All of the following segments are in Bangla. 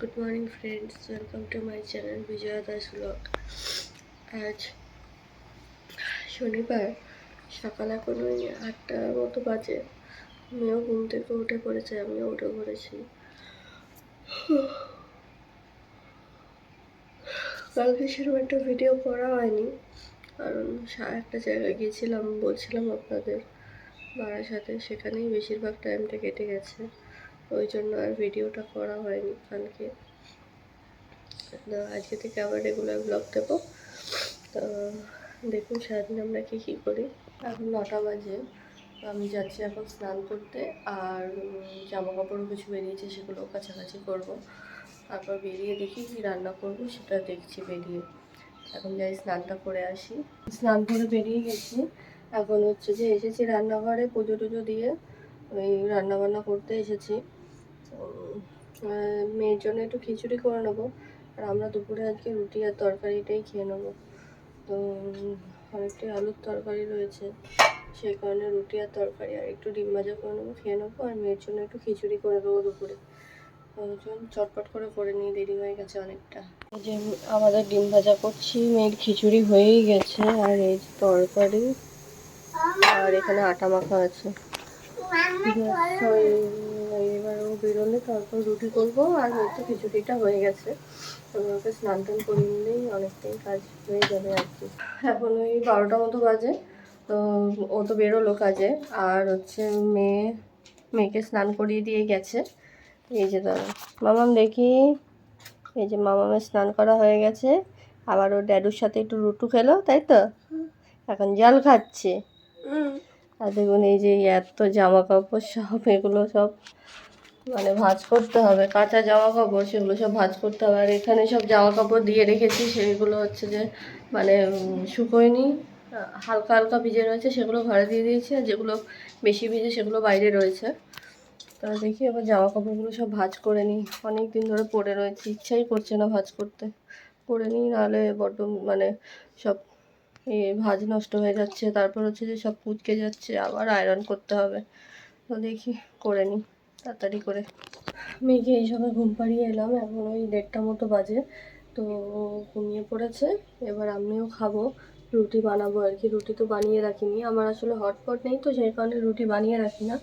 Good morning friends welcome to my channel Vijaya Das blog আজ শনিবার, সকাল এখন ওই আটটার মতো বাজে। মেয়েও ঘুম থেকে উঠে পড়েছে, আমিও উঠে পড়েছি। কালকে সেরকম একটা ভিডিও করা হয়নি, কারণ একটা জায়গায় গিয়েছিলাম, বলছিলাম আপনাদের মারার সাথে সেখানেই বেশিরভাগ টাইমটা কেটে গেছে। ওই জন্য আর ভিডিওটা করা হয়নি কালকে। আজকে থেকে আবার রেগুলার ব্লগ দেবো। তো দেখুন সারাদিন আমরা কী কী করি। এখন নটা বাজে। আমি যাচ্ছি এখন স্নান করতে আর জামা কাপড়ও কিছু বেরিয়েছে সেগুলো কাছাকাছি করব। তারপর বেরিয়ে দেখি কী রান্না করব সেটা দেখছি বেরিয়ে। এখন যাই স্নানটা করে আসি। স্নান করে বেরিয়ে গেছি। এখন হচ্ছে যে এসেছি রান্নাঘরে পুজো টুজো দিয়ে। ওই রান্না বান্না করতে এসেছি। মেয়ের জন্য একটু খিচুড়ি করে নেব। আর আমরা দুপুরে আজকে রুটি আর তরকারিটাই খেয়ে নেব। তো উম, অনেকটাই আলুর তরকারি রয়েছে। সেই কারণে রুটি আর তরকারি আর একটু ডিম ভাজা করে নেব খেয়ে নেব। আর মেয়ের জন্য একটু খিচুড়ি করে দেবো দুপুরে। ওই জন্য চটপট করে করে নিয়ে দেরি হয়ে গেছে অনেকটা। এই যে আমাদের ডিম ভাজা করছি মেয়ের খিচুড়ি হয়েই গেছে। আর এই যে তরকারি। আর এখানে আটা মাখা আছে ব্যাস, ওই এবার ও বেরোলে তারপর রুটি করব আর হয়তো খিচুড়িটা হয়ে গেছে। তো ওকে স্নান টান করে নিলেই অনেকটাই কাজ হয়ে যাবে আর কি। এখন ওই বারোটা মতো বাজে তো ও তো বেরোলো কাজে আর হচ্ছে মেয়ে মেয়েকে স্নান করিয়ে দিয়ে গেছে। এই যে দাদা মামাম দেখি এই যে মামামের স্নান করা হয়ে গেছে আবার ও ড্যাডুর সাথে একটু রুটু খেলো তাই তো? এখন জল খাচ্ছে। আর দেখুন এই যে এত জামা কাপড় সব এগুলো সব মানে ভাঁজ করতে হবে, কাঁচা জামা কাপড় সেগুলো সব ভাঁজ করতে হবে। আর এখানে সব জামা কাপড় দিয়ে রেখেছি, সেগুলো হচ্ছে যে মানে শুকোয়নি হালকা হালকা ভিজে রয়েছে, সেগুলো ঘরে দিয়ে দিয়েছি, আর যেগুলো বেশি ভিজে সেগুলো বাইরে রয়েছে। তো দেখি এবার জামা কাপড়গুলো সব ভাঁজ করে নিই। অনেক দিন ধরে পরে রয়েছে, ইচ্ছাই করছে না ভাঁজ করতে। করে নিই, নাহলে বড্ড মানে সব এই ভাঁজ নষ্ট হয়ে যাচ্ছে। তারপর হচ্ছে যে সব কুচকে যাচ্ছে, আবার আয়রন করতে হবে। তো দেখি, করে নিই। তাড়াতাড়ি করে। মেয়েকে এই সময় ঘুম পাড়িয়ে এলাম, এখন ওই দেড়টা মতো বাজে। তো ঘুমিয়ে পড়েছে, এবার আমিও খাব। রুটি বানাবো আর কি, রুটি তো বানিয়ে রাখিনি। আমার আসলে হটপট নেই তো, সেই কারণে রুটি বানিয়ে রাখি না।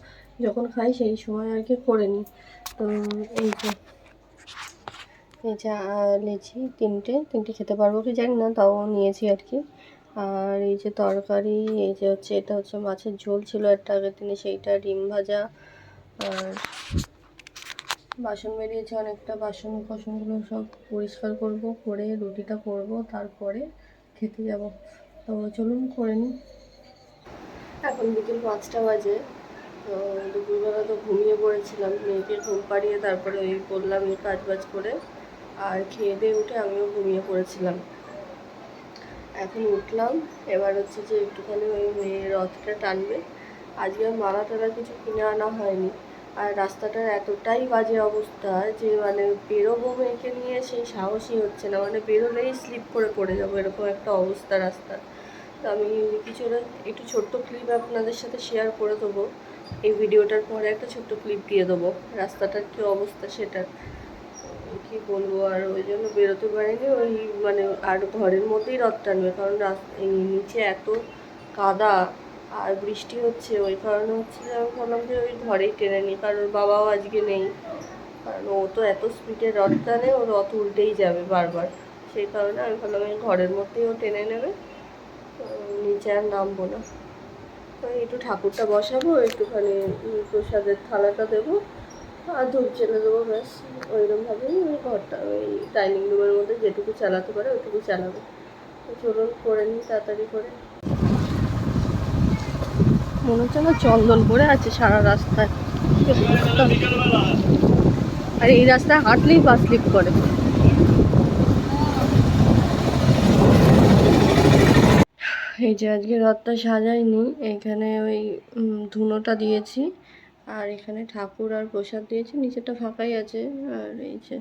যখন খাই সেই সময় আর কি করে নিই। তো এই যে এই যে লেচি তিনটে তিনটে খেতে পারব কি জানি না, তাও নিয়েছি আর কি। আর এই যে তরকারি, এই যে হচ্ছে, এটা হচ্ছে মাছের ঝোল ছিল একটা, আগের দিনে সেইটা, ডিম ভাজা আর বাসন বেরিয়েছে অনেকটা, বাসন কোসনগুলো সব পরিষ্কার করব, করে রুটিটা করব, তারপরে খেতে যাব। তো চলুন করে নিই। এখন বিকেল পাঁচটা বাজে, তো দুপুরবেলা তো ঘুমিয়ে পড়েছিলাম, মেয়েকে ঘুম পাড়িয়ে তারপরে ওই করলাম এই কাজ বাজ করে, আর খেয়ে দিয়ে উঠে আমিও ঘুমিয়ে পড়েছিলাম। এখন উঠলাম, এবার হচ্ছে যে একটুখানি ওই মেয়ের রথটা টানবে। আজকে মালা টালা কিছু কিনে আনা হয়নি। আর রাস্তাটার এতটাই বাজে অবস্থা যে মানে বেরোবো মেয়েকে নিয়ে সেই সাহসই হচ্ছে না। মানে বেরোলেই স্লিপ করে পড়ে যাব, এরকম একটা অবস্থা রাস্তার তো আমি কিছু একটা ছোট্ট ক্লিপ আপনাদের সাথে শেয়ার করে দেবো। এই ভিডিওটার পরে একটা ছোট্ট ক্লিপ দিয়ে দেবো, রাস্তাটার কী অবস্থা সেটার। কি বলব আর ওই জন্য বেরোতে পারিনি, ওই মানে আর ঘরের মধ্যেই রথ টানবে, কারণ রাস- এই নিচে এত কাদা। আর বৃষ্টি হচ্ছে, ওই কারণে হচ্ছে যে আমি ভাবলাম যে ওই ঘরেই টেনে নিই, কারণ ওর বাবাও আজকে নেই। কারণ ও তো এত স্পিডে রথ টানে ও রথ উল্টেই যাবে বারবার। সেই কারণে আমি ভাবলাম এই ঘরের মধ্যেই ও টেনে নেবে। নিচে আর নামবো না। একটু ঠাকুরটা বসাবো, একটুখানি প্রসাদের থালাটা দেবো, আর ধূপ জ্বেলে দেবো, ব্যাস। ওইরকমভাবেই ওই ঘরটা, ওই ডাইনিং রুমের মধ্যে যেটুকু চালাতে পারে ওইটুকু চালাবে। চলুন, করে নিই তাড়াতাড়ি করে। মনে হচ্ছে না চন্দন পড়ে আছে সারা রাস্তায়। আর এই রাস্তায় হাঁটলেই বাস স্লিপ করে। এই যে আজকে রথটা সাজাইনি, এখানে ওই ধুনোটা দিয়েছি। আর এখানে ঠাকুর আর প্রসাদ দিয়েছি নিচেটা ফাঁকাই আছে। আর এই যে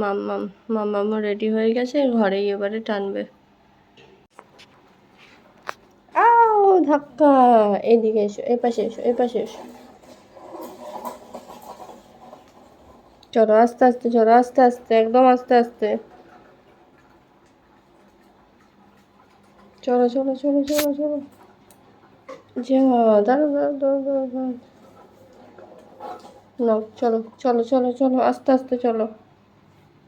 মাম্মাম, মাম্মামও রেডি হয়ে গেছে, ঘরেই এবারে টানবে। ধাক্কা, এদিকে এসো, এ পাশে এসো, এ পাশে এসো। চলো, আস্তে আস্তে, চলো, আস্তে আস্তে, একদম আস্তে আস্তে। চলো চলো চলো চলো চলো। না চলো চলো চলো চলো, আস্তে আস্তে, চলো।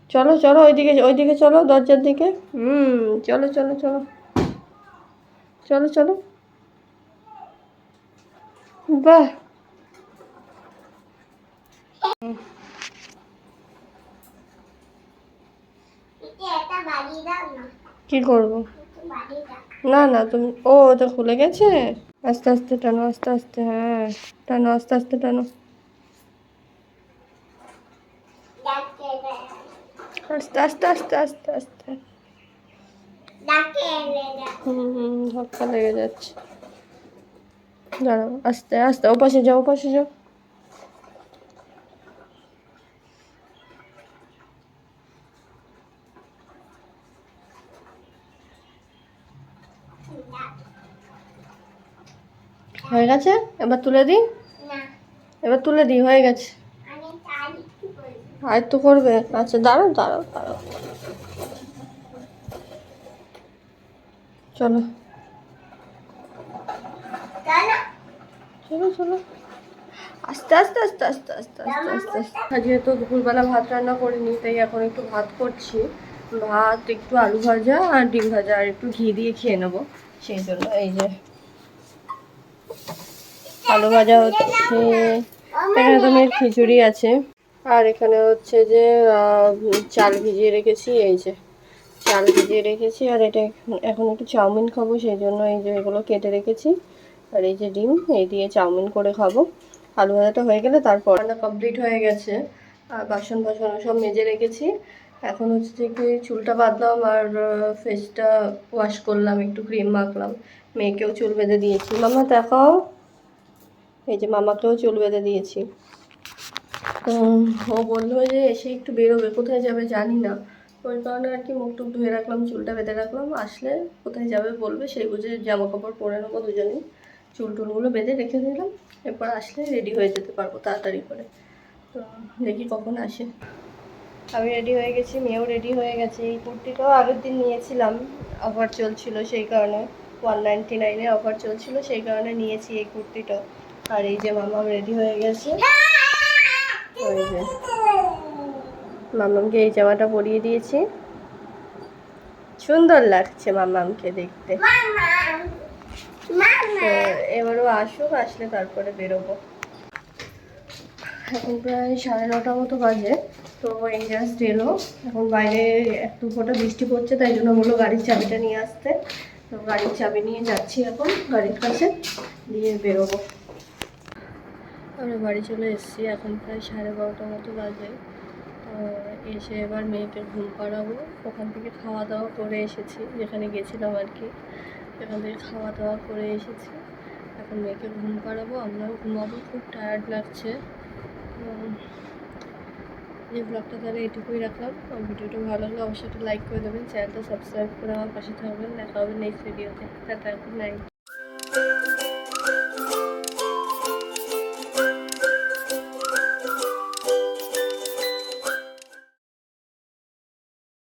চলো চলো, ওইদিকে ওইদিকে চলো, দরজার দিকে। হুম, চলো চলো চলো। চলো চলো। বাহ। কি করব? না না তুমি ও ওটা খুলে গেছে? আস্তে আস্তে টানো আস্তে আস্তে হ্যাঁ টানো আস্তে আস্তে টানো। আস্তে আস্তে আস্তে আস্তে আস্তে। হুম হুম ধাক্কা লেগে যাচ্ছে। দাঁড়াও আস্তে আস্তে ওপাশে যাও ওপাশে যাও। হয়ে গেছে? এবার তুলে দিই? এবার তুলে দিই হয়ে গেছে। আর একটু করবে? আচ্ছা দাঁড়াও দাঁড়াও দাঁড়াও। চলো কেন চলো চলো। আস্তে আস্তে আস্তে আস্তে আস্তে আস্তে আস্তে আস্তে। যেহেতু দুপুরবেলা ভাত রান্না করিনি তাই এখন একটু ভাত করছি। ভাত একটু আলু ভাজা আর ডিম ভাজা আর একটু ঘি দিয়ে খেয়ে নেব সেই জন্য এই যে আলু ভাজা হচ্ছে। এখানে তো মেয়ের খিচুড়ি আছে। আর এখানে হচ্ছে যে চাল ভিজিয়ে রেখেছি এই যে চাল ভিজিয়ে রেখেছি। আর এটা এখন একটু চাউমিন খাব সেই জন্য এই যে এগুলো কেটে রেখেছি। আর এই যে ডিম, এই দিয়ে চাউমিন করে খাব। আলু ভাজাটা হয়ে গেলে তারপর রান্না কমপ্লিট হয়ে গেছে। আর বাসন বাসন সব মেজে রেখেছি। এখন হচ্ছে যে কি চুলটা বাঁধলাম আর ফেসটা ওয়াশ করলাম, একটু ক্রিম মাখলাম। মেয়েকেও চুল বেঁধে দিয়েছি। মামা, দেখাও। এই যে মামাকেও চুল বেঁধে দিয়েছি। তো ও বলল যে এসে একটু বেরোবে, কোথায় যাবে জানি না। ওই কারণে আর কি মুখ টুক ধুয়ে রাখলাম, চুলটা বেঁধে রাখলাম। আসলে কোথায় যাবে বলবে, সেই বুঝে জামা কাপড় পরে নেব দুজনেই। চুল টুলগুলো বেঁধে রেখে দিলাম। এরপর আসলে রেডি হয়ে যেতে পারব তাড়াতাড়ি করে। তো দেখি কখন আসে। আমি রেডি হয়ে গেছি মেয়েও রেডি হয়ে গেছে। এই কুর্তিটাও আগের দিন নিয়েছিলাম অফার চলছিল সেই কারণে। ওয়ান নাইনটি নাইনে অফার চলছিল সেই কারণে নিয়েছি এই কুর্তিটা। আর এই যে মামা রেডি হয়ে গেছে। ওই যে মামামকে এই জামাটা পরিয়ে দিয়েছি। সুন্দর লাগছে মামামকে দেখতে। এবারও আসুক, আসলে তারপরে বেরোবো। এখন প্রায় সাড়ে নটা মতো বাজে, তো এই জাস্ট এলো। এখন বাইরে একটু ফোটা বৃষ্টি পড়ছে, তাই জন্য বলল গাড়ির চাবিটা নিয়ে আসতে। তো গাড়ির চাবি নিয়ে যাচ্ছি এখন, গাড়ির কাছে দিয়ে বেরোবো। আমরা বাড়ি চলে এসেছি, এখন প্রায় সাড়ে বারোটা মতো বাজে। এসে এবার মেয়েকে ঘুম পাড়াবো। ওখান থেকে খাওয়া দাওয়া করে এসেছি, যেখানে গেছিলাম আর কি। সেখান খাওয়া দাওয়া করে এসেছি। এখন মেয়েকে ঘুম পাড়াবো। আমরাও ঘুমাবো। খুব টায়ার্ড লাগছে। এই ব্লগটা তাহলে এটুকুই রাখলাম। ভিডিওটা ভালো লাগলে অবশ্যই একটা লাইক করে দেবেন। চ্যানেলটা সাবস্ক্রাইব করে আমার পাশে থাকবেন। দেখা হবে নেক্সট ভিডিওতে টাটা গুড নাইট